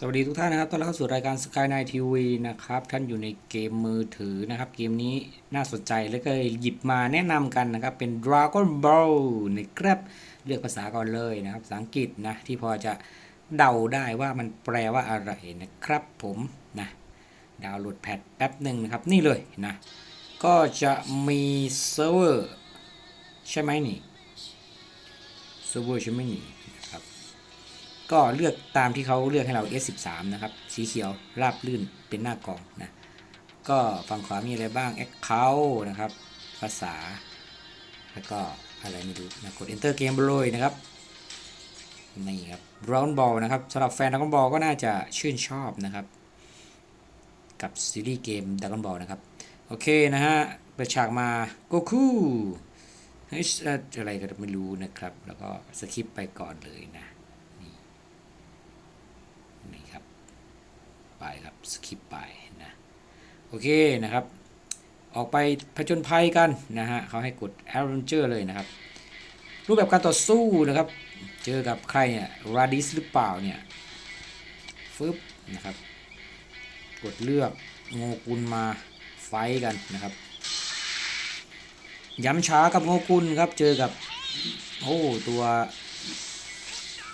สวัสดีทุกท่านนะครับตอนรับเข้าสู่รายการ Sky Night TV นะครับ ท่านอยู่ในเกมมือถือนะครับ เกมนี้น่าสนใจแล้วก็หยิบมาแนะนำกันนะครับ เป็น Dragon Ball นะครับเลือกภาษาก่อนเลยนะครับ ภาษาอังกฤษนะ ที่พอจะเดาได้ว่ามันแปลว่าอะไรนะครับผมนะ ดาวน์โหลดแพดแป๊บหนึ่งนะครับ นี่เลยนะ ก็จะมีเซิร์ฟเวอร์ใช่ไหมนี่ เซิร์ฟเวอร์ใช่ไหมนี่นะครับ ก็เลือกตามที่เขาเลือกให้เรา S13 นะครับ สีเขียวราบลื่นเป็นหน้ากล่องนะ ก็ฝั่งขวามีอะไรบ้าง Account นะครับ ภาษา แล้วก็อะไรไม่รู้นะกด Enter เกมไปเลยนะครับ นี่ครับ Dragon Ball นะครับสำหรับแฟน Dragon Ball ก็น่าจะชื่นชอบนะครับ กับซีรีส์เกม Dragon Ball นะครับ โอเคนะฮะ เปิดฉากมา Goku เฮ้ยอะไรก็ไม่รู้นะครับ แล้วก็สคิปไปก่อนเลยนะ นี่ครับ ไปครับสคิปไปนะโอเคนะครับ ออกไปผจญภัยกันนะฮะเขาให้กด a d v e n t u r e เลยนะครับ รูปแบบการต่อสู้นะครับ เจอกับใครเนี่ยราดิสหรือเปล่าเนี่ยฟึบนะครับ กดเลือกโงกุลมาไฟกันนะครับย้ำช้ากับโงกุลครับ เจอกับ โอ้ ตัว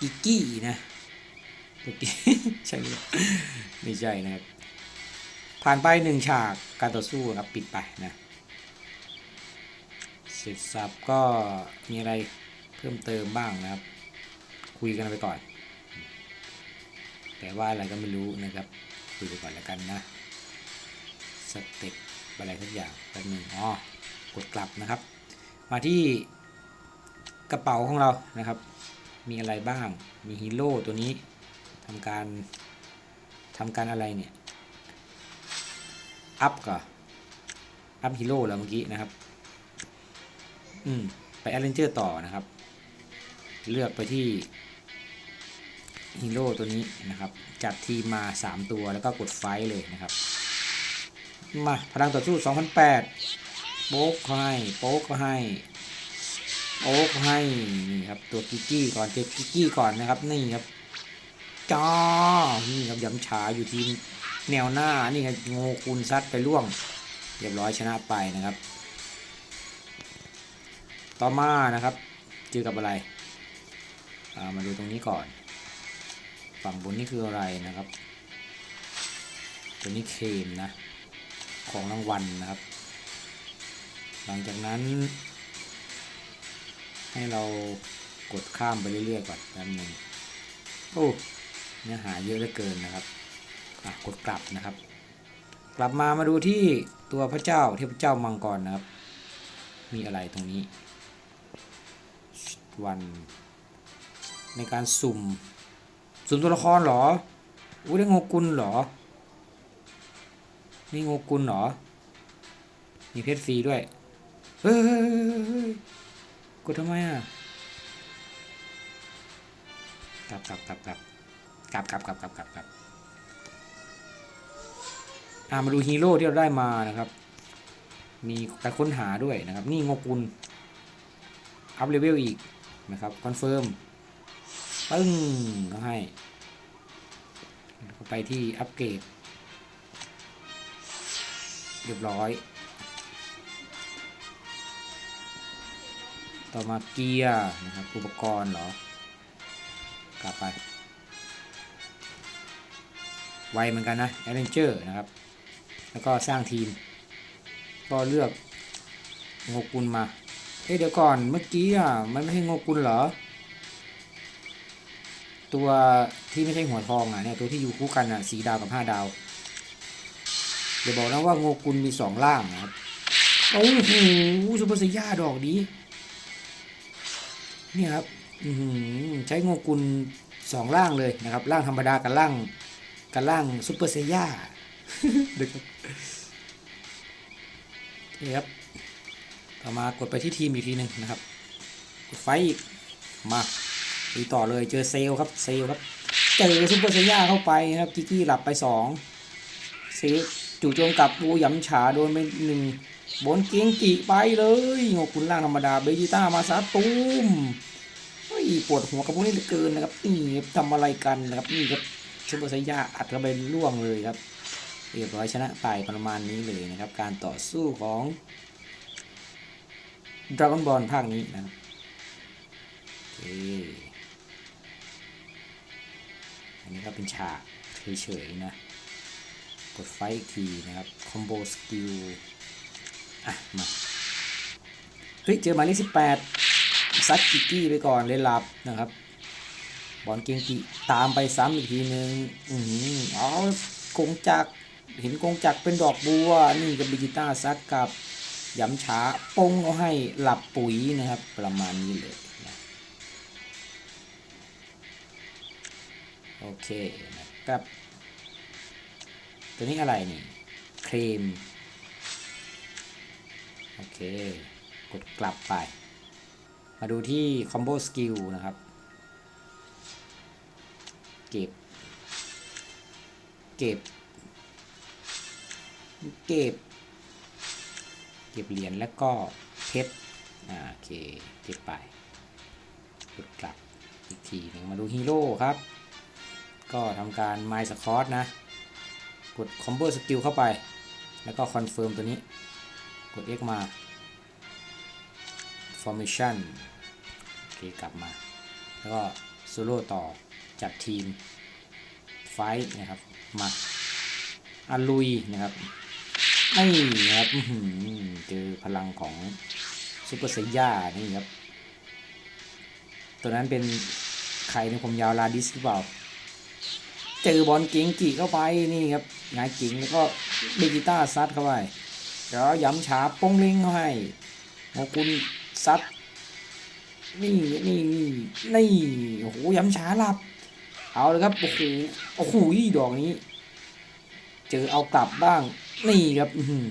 อิกกี้นะ เมื่อกี้ใช่ไม่ใช่นะครับ ผ่านไปหนึ่งฉากการต่อสู้ครับปิดไปนะเสร็จสับก็มีอะไรเพิ่มเติมบ้างนะครับ คุยกันไปก่อน แต่ว่าอะไรก็ไม่รู้นะครับ คุยไปก่อนแล้วกันนะสเต็ปอะไรทุกอย่างแป๊บหนึงอ๋อกดกลับนะครับ มาที่กระเป๋าของเรานะครับ มีอะไรบ้างมีฮีโร่ตัวนี้ ทำการทำการอะไรเนี่ย อัพก่อนอัพฮีโร่แล้วเมื่อกี้นะครับ อืม ไปอ d เ e นเจอร์ต่อนะครับ เลือกไปที่ฮีโร่ตัวนี้นะครับ จัดทีมมา 3 ตัวแล้วก็กดไฟเลยนะครับ มาพลังต่อสู้ 2008 โป๊กให้ โป๊กให้โป๊กให้นี่ครับตัวกิกกี้ก่อนเจอกิกกี้ก่อนนะครับนี่ครับ จ้านี่ครับย้ำฉาอยู่ทีมแนวหน้านี่ครับโงกุลซัดไปล่วง เรียบร้อยชนะไปนะครับ ต่อมานะครับเจอกับอะไรามาดูตรงนี้ก่อน ฝั่งบนนี่คืออะไรนะครับ ตัวนี้เคมนะ ของรางวัลนะครับ หลังจากนั้น ให้เรากดข้ามไปเรื่อยๆก่อนแป๊บหนึงโอ้ เนื้อหาเยอะเหลือเกินนะครับกดกลับนะครับ กลับมามาดูที่ตัวพระเจ้าเทพเจ้ามังกรนะครับ มีอะไรตรงนี้ วัน ในการสุ่ม สุ่มตัวละครเหรออุ้ยได้งกุลเหรอ นี่งกุลเหรอ มีเพชรฟรีด้วย เฮ้ยกดทำไมอะกลับกลับกลับกลับ กลับกลับกลับกลับกลับกลับอ่ามาดูฮีโร่ที่เราได้มานะครับ มีการค้นหาด้วยนะครับ นี่งกุลอัพเลเวลอีกนะครับคอนเฟิร์มปึ้งก็ให้ไปที่อัปเกรดเรียบร้อย ต่อมาเกียร์นะครับอุปกรณ์เหรอกลับไป ไวเหมือนกันนะ a d v e n t u r e นะครับ แล้วก็สร้างทีม ก็เลือกโงกุลมาเฮ้ยเดี๋ยวก่อนเมื่อกี้อะมันไม่ใช่โงกุลเหรอ ตัวที่ไม่ใช่หัวทองอะเนี่ยตัวที่อยู่คู่กันอะสีดาวกับห้าดาวเดี๋ยวบอกนะว่าโงกุลมีสองล่างนะครับโอ้โหซุปเปอร์ไซย่าดอกนี้นี่ครับใช้โงกุลสองล่างเลยนะครับล่างธรรมดากับล่าง กับล่างซุปเปอร์เซย่าดึกนี่ครับต่อมากดไปที่ทีมอีกทีหนึ่งนะครับ กดไฟอีก มาดูต่อเลยเจอเซลลครับ เซลลครับ เจอซุปเปอร์เซย่าเข้าไปนะครับ กิกกี้หลับไปสองเซลลจู่โจมกับปูหยำฉาโดนไปหนึ่งบนเกียงกีไปเลยโงกุลล่างธรรมดาเบจิต้ามาซาตูมเฮ้ยปวดหัวกับพวกนี้เหลือเกินนะครับนี่ทำอะไรกันนะครับนี่ครับ ซุปเปอร์ไซย่าอัดเข้าไปล่วงเลยครับ เรียบร้อยชนะไปประมาณนี้เลยนะครับ การต่อสู้ของ Dragon Ball ภาคนี้นะครับโอเคอันนี้ก็เป็นฉากเฉยๆนะ กดไฟอีกทีนะครับ คอมโบสกิล อะ มา เฮ้ย เจอหมายเลขสิบแปดซัดกิกกี้ไปก่อนเลยหลับนะครับ บอลเกงกิตามไปซ้ำอีกทีหนึ่งอือหือเอากงจักเห็นกงจักเป็นดอกบัว นี่กับบิกิต้าซัดกับย้ำช้าปงเอาให้หลับปุ๋ยนะครับ ประมาณนี้เลยนะโอเคนะครับ ตัวนี้อะไรนี่ ครีม โอเค กดกลับไป มาดูที่คอมโบสกิลนะครับ เก็บ เก็บ เก็บ เก็บเหรียญแล้วก็เพชรอ่าโอเคเก็บไปกดกลับอีกทีหนึงมาดูฮีโร่ครับ ก็ทำการไมสคอตนะ กดคอมโบสกิลเข้าไป แล้วก็คอนเฟิร์มตัวนี้ กด X มา formation โอเคกลับมา แล้วก็ โซโล่ต่อจัดทีมไฟท์นะครับมาอาลุยนะครับนี่นะครับเจอพลังของซูเปอร์ไซย่านี่ครับ ตัวนั้นเป็นใครในผมยาวลาดิสหรือเปล่า เจอบอลเก่งกีเข้าไปนี่ครับงายกิ่งแล้วก็เบกิต้าซัดเข้าไปแล้วย้ำช้าป้งเล้งเข้าให้โมกุลซัด นี่นี่นี่นี่โอ้โหย้ำช้าหลับ เอาเลยครับโอ้โหโอ้โหดอกนี้ เจอเอากลับบ้าง นี่ครับอื้อหือ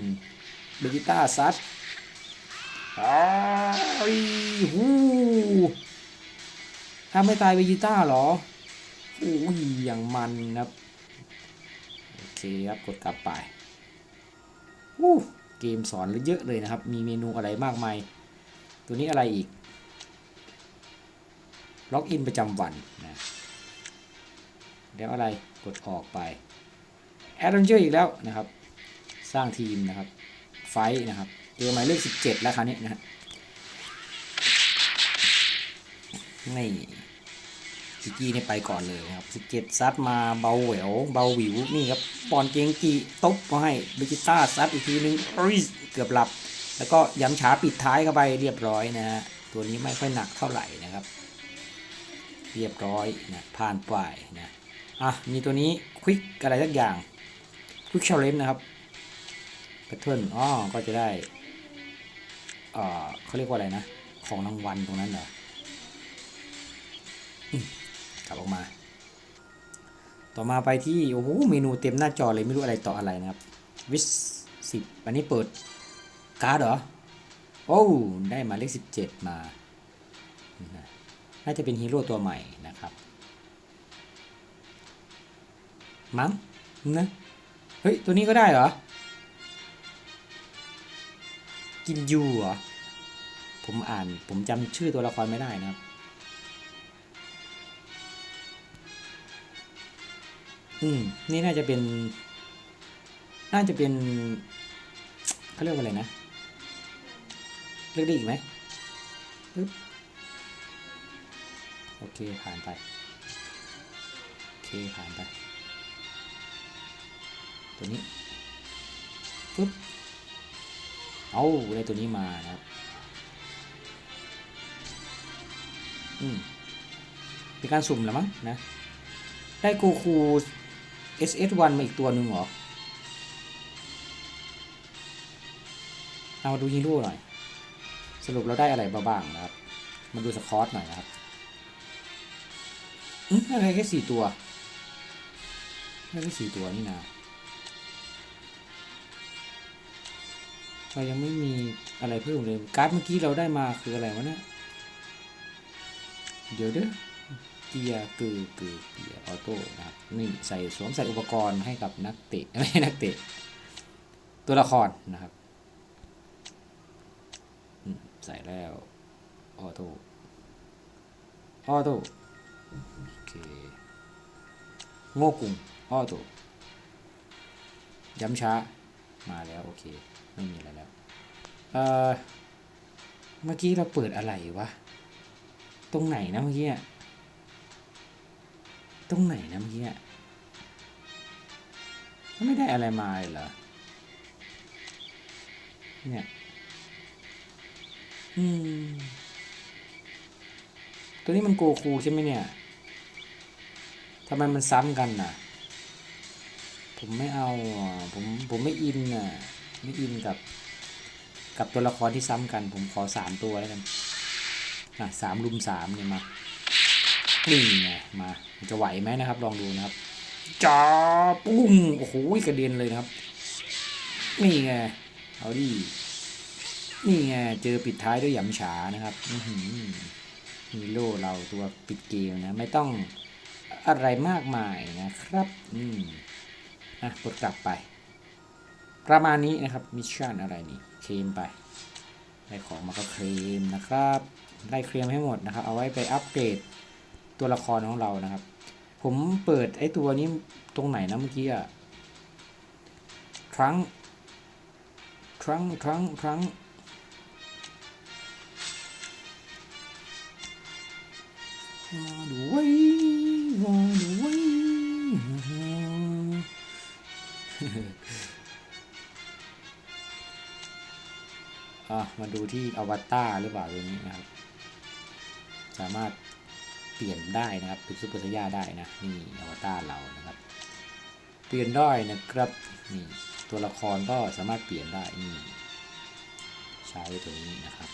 เบกิต้าซัดอ้าวหูถ้าไม่ตายเบกิต้าเหรอโอ้ยอย่างมันครับโอเคครับกดกลับไปอู้เกมสอนเยอะเลยนะครับ มีเมนูอะไรมากมาย ตัวนี้อะไรอีก ล็อกอินประจำวันนะแล้วอะไรกดออกไปแอดเวนเจอร์อีกแล้วนะครับ สร้างทีมนะครับ ไฟนะครับเจอหมายเลข17 แล้วคราวนี้นะฮะนี่กิกี้นี่ไปก่อนเลยนะครับสิเจ็ดซัดมาเบาแหววเบาหวิวนี่ครับปอนเกงกีตบมาให้บิกิต้าซัดอีกทีนึงเอ้ยเกือบหลับ แล้วก็ย้ำช้าปิดท้ายเข้าไปเรียบร้อยนะฮะตัวนี้ไม่ค่อยหนักเท่าไหร่นะครับ เรียบร้อยนะผ่านไปนะอะมีตัวนี้ควิกอะไรสักอย่างควิกเชลเลนนะครับแพทเทิร์นอ๋อก็จะได้เอ่อเขาเรียกว่าอะไรนะ ของรางวัลตรงนั้นเหรอกลับออกมา ต่อมาไปที่โอ้โหเมนูเต็มหน้าจอเลยไม่รู้อะไรต่ออะไรนะครับวิสสิบอันนี้เปิดการ์ดเหรอโอ้ได้มาเลขสิบเจ็ดมา น่าจะเป็นฮีโร่ตัวใหม่นะครับ มั้งนะเฮ้ย ตัวนี้ก็ได้เหรอ กินยูเหรอ ผมอ่านผมจำชื่อตัวละครไม่ได้นะครับ อืม นี่น่าจะเป็น น่าจะเป็นเขาเรียกว่าอะไรนะ เลือกได้อีกไหม โอเคผ่านไป โอเคผ่านไป ตัวนี้ปึ๊บเอาได้ตัวนี้มานะครับ อืมเป็นการสุ่มแล้วมั้งนะ ได้กูคู SS1 มาอีกตัวหนึ่งหรอ เอามาดูฮีโร่หน่อย สรุปเราได้อะไรบ้างนะครับ มาดูสคอตหน่อยนะครับ อืมอะไรแค่สี่ตัวได้แค่สี่ตัวนี่นะเรายังไม่มีอะไรเพิ่มเลย การ์ดเมื่อกี้เราได้มาคืออะไรวะเนี่ย เดี๋ยวเด้อเกียร์กือกือเกียร์ออโต้นะครับนี่ใส่สวมใส่อุปกรณ์ให้กับนักเตะไม่ใช่นักเตะ ตัวละครนะครับใส่แล้วออโต้ออโต้ โอเคโง่กุ่งอ้อโตย้ำช้า มาแล้ว โอเค ไม่มีอะไรแล้ว เอ่อ เมื่อกี้เราเปิดอะไรวะ ตรงไหนนะเมื่อกี้อะตรงไหนนะเมื่อกี้อะไม่ได้อะไรมาเลยเหรอ เนี่ย อืม ตัวนี้มันโกคูใช่ไหมเนี่ยำไมมันซ้ำกันน่ะ ผมไม่เอาผมผมไม่อินอะไม่อินกับ กับตัวละครที่ซ้ำกัน ผมขอสามตัวแล้วกันอะสามลุมสามเนี่ยมานี่ไงมาจะไหวไหมนะครับ ลองดูนะครับจ้าปุ้งโอ้โหกระเด็นเลยนะครับ นี่ไงเอาดินี่ไงเจอปิดท้ายด้วยหยำฉานะครับ อืฮีโร่เราตัวปิดเกมนะ ไม่ต้อง อะไรมากมายนะครับอืมอะกดกลับไป ประมาณนี้นะครับมิชชั่นอะไรนี่เคลมไปได้ของมาก็เคลมนะครับได้เคลมให้หมดนะครับ เอาไว้ไปอัปเกรดตัวละครของเรานะครับ ผมเปิดไอ้ตัวนี้ตรงไหนนะเมื่อกี้อะครั้ง ครั้ง ครั้ง ครั้ง ดูไว้ อะมาดูที่อวตารหรือเปล่าตัวนี้นะครับ สามารถเปลี่ยนได้นะครับเป็นซูเปอร์ไซย่าได้นะนี่อวตารเรานะครับ เปลี่ยนได้นะครับนี่ตัวละครก็สามารถเปลี่ยนได้นี่ใช้ตัวนี้นะครับ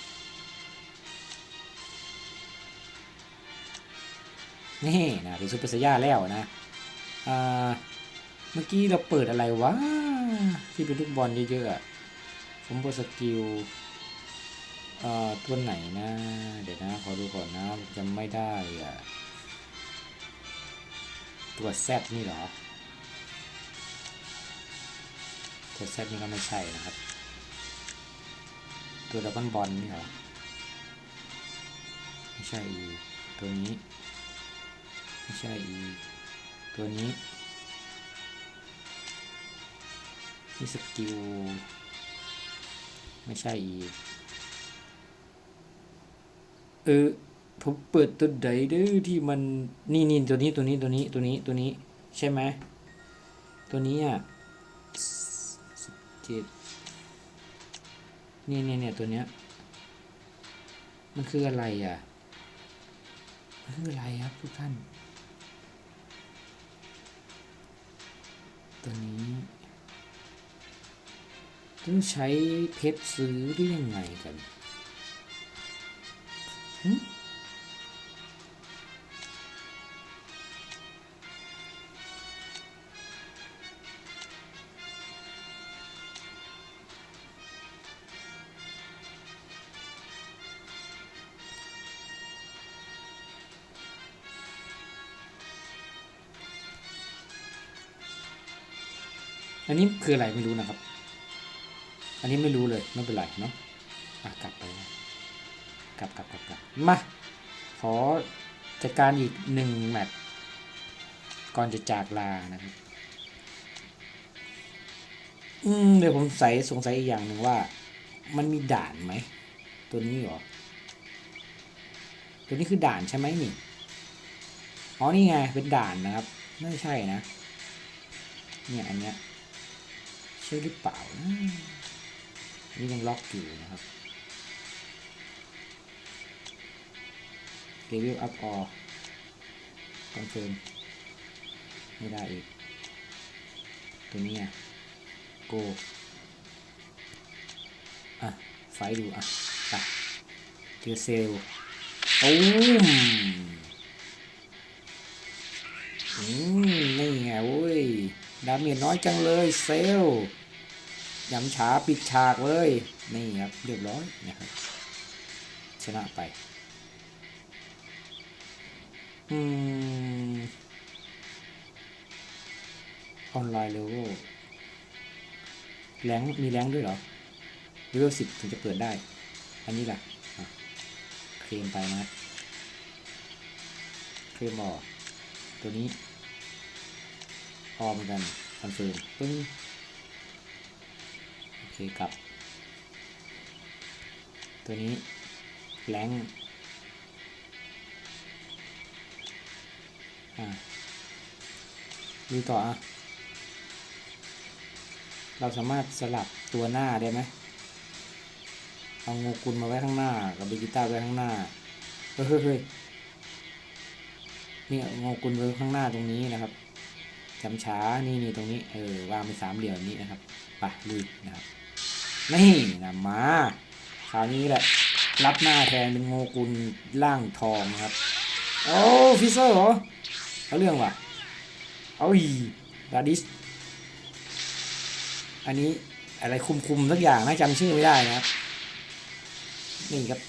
นี่นะเป็นซูเปอร์ไซย่าแล้วนะอ่าเมื่อกี้เราเปิดอะไรวะที่เป็นลูกบอลเยอะๆอะผมบสกิล เอ่อตัวไหนนะ เดี๋ยวนะขอดูก่อนนะจำไม่ได้อะตัวแซดนี่เหรอ ตัวแซดนี่ก็ไม่ใช่นะครับ ตัวดับเบิลบอลนี่เหรอ ไม่ใช่อีตัวนี้ ไม่ใช่อีตัวนี้นี่สกิล ไม่ใช่อี ออผมเปิดตัวใดเด้อที่มันนี่นี่ตัวนี้ตัวนี้ตัวนี้ตัวนี้ตัวนี้ใช่ไหมตัวนี้อะสิบเจ็ดนี่เนี่ยเนี่ยตัวเนี้ยมันคืออะไรอะมันคืออะไรครับทุกท่าน ตัวนี้ต้องใช้เพชรซื้อหรือยังไงกัน อันนี้คืออะไรไม่รู้นะครับ อันนี้ไม่รู้เลยไม่เป็นไรเนาะอะกลับไปนะกลับกลับกลับกลับมาขอจัดการอีกหนึ่งแมตช์ก่อนจะจากลานะครับ อืมเดี๋ยวผมใส่สงสัยอีกอย่างหนึ่งว่า มันมีด่านไหม ตัวนี้หรอ ตัวนี้คือด่านใช่ไหมนี่ อ๋อนี่ไงเป็นด่านนะครับ ไม่ใช่นะ เนี่ยอันเนี้ย ช่หรือเปล่านี่ยังล็อกอยู่นะครับเลเวลอัพออคอนเฟิร์มไม่ได้อีก ตัวนี้ไงโกอะ ไฟดูอะไปเจอเซลล์ตูมอืมนี่ไงเว้ย ดาเมจน้อยจังเลยเซลยำฉาปิดฉากเลย นี่ครับเรียบร้อยนะครับชนะไป อืม ออนไลน์เลเวลแรงมีแรงด้วยเหรอเลเวลสิบถึงจะเปิดได้ อันนี้แหละอะเคลมไปนะเคลมออกตัวนี้ ออเหมือนกันคอนเฟิร์มปึ้งโอเคกลับ ตัวนี้แรงอะดูต่ออะเราสามารถสลับตัวหน้าได้ไหมเอาโงกุลมาไว้ข้างหน้า กับเบกิต้าไว้ข้างหน้าเฮ้ยเฮ้ยเนี่ยโงกุลไว้ข้างหน้าตรงนี้นะครับ จำช้านี่นี่ตรงนี้เออวางเป็นสามเหลี่ยมนี้นะครับไปลุยนะครับนี่นะมาคราวนี้แหละรับหน้าแทนเป็นโงกุลล่างทองนะครับโอ้ฟิเซอร์เหรอเอาเรื่องว่ะเอาอีดาดิสอันนี้อะไรคุมๆสักอย่างนะจำชื่อไม่ได้นะครับ นี่ครับ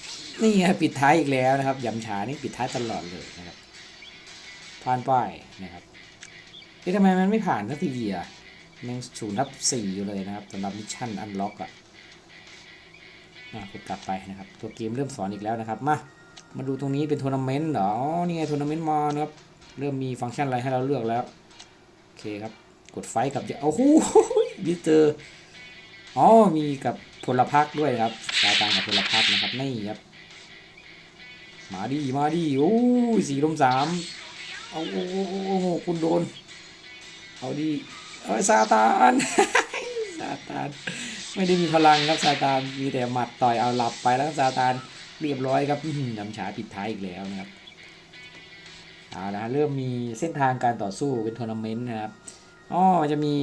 นี่ไงปิดท้ายอีกแล้วนะครับยำฉานี่ปิดท้ายตลอดเลยนะครับผ่านป้ายนะครับ เอ๊ะทำไมมันไม่ผ่านสักทีอะยังศูนย์ทับสี่อยู่เลยนะครับสำหรับมิชชั่นอันล็อกอะมากดกลับไปนะครับ ตัวเกมเริ่มสอนอีกแล้วนะครับ มามาดูตรงนี้เป็นทัวร์นาเมนต์เหรออ๋อนี่ไงทัวร์นาเมนต์มานครับเริ่มมีฟังก์ชันอะไรให้เราเลือกแล้ว โอเคครับ กดไฟท์กับโอ้โหดิเจออ๋อมีกับพลพักด้วยครับสายตางกับพลพักนะครับนี่ครับ มาดีมาดีโอ้สี่ลมสามเอาโอ้โหโอ้โหคุณโดน เอาดีเอ้ยซาตานซาตานไม่ได้มีพลังครับซาตานมีแต่หมัดต่อยเอาหลับไปแล้วครับซาตานเรียบร้อยครับนำฉาปิดท้ายอีกแล้วนะครับเอาละเริ่มมีเส้นทางการต่อสู้เป็นทัวร์นาเมนต์นะครับอ๋อจะมี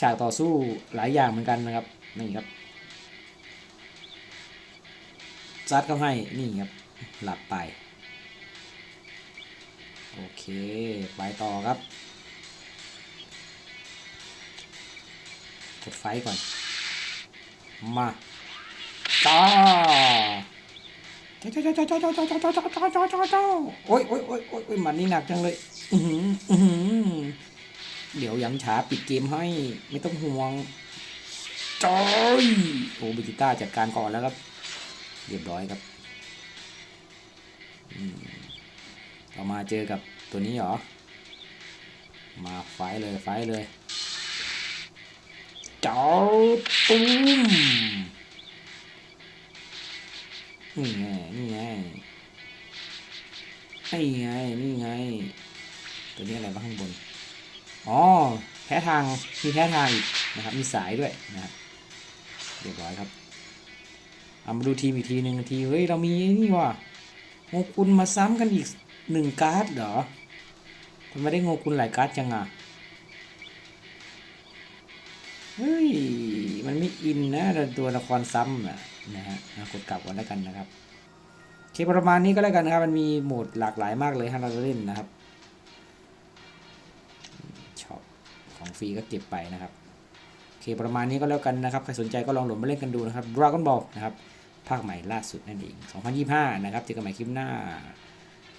ฉากต่อสู้หลายอย่างเหมือนกันนะครับนี่ครับซัดเข้าให้นี่ครับหลับไป โอเค ไปต่อครับกดไฟก่อน มาจ้าจ้าจ้าจ้าจ้าจ้าจ้าจ้าจ้าจ้าจ้าจ้าจ้าจ้าโอ้ยโอ้ยโอ้ยโอ้ยมันนี่หนักจังเลย อืออือเดี๋ยวยำฉาปิดเกมให้ ไม่ต้องห่วงจอยโอ้บิกิต้าจัดการก่อนแล้วครับ เรียบร้อยครับ อืม เรามาเจอกับตัวนี้เหรอ มาไฟเลยไฟเลยจอตุ้มนี่ไงนี่ไงนี่ไงนี่ไง ตัวนี้อะไรบ้างข้างบน อ๋อแพ้ทางมีแพ้ทางอีกนะครับ มีสายด้วยนะครับเรียบร้อยครับเอามาดูทีมอีกทีหนึ่งที เฮ้ย เรามีนี่ว่ะโงกุลมาซ้ำกันอีก หนึ่งการ์ดเหรอทำไมได้โงกุลหลายการ์ดจังอะ เฮ้ย มันไม่อินนะตัวละครซ้ำอะนะฮะกดกลับก่อนแล้วกันนะครับโอเคประมาณนี้ก็แล้วกันนะครับ มันมีโหมดหลากหลายมากเลยให้เราเล่นนะครับช็อปของฟรีก็เก็บไปนะครับโอเคประมาณนี้ก็แล้วกันนะครับ ใครสนใจก็ลองโหลดมาเล่นกันดูนะครับ Dragon Ball นะครับ ภาคใหม่ล่าสุดนั่นเอง 2025 นะครับ เจอกันใหม่คลิปหน้า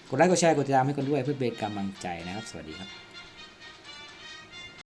กดไลค์กดแชร์กดติดตามให้กันด้วยเพื่อเป็นกำลังใจนะครับ สวัสดีครับ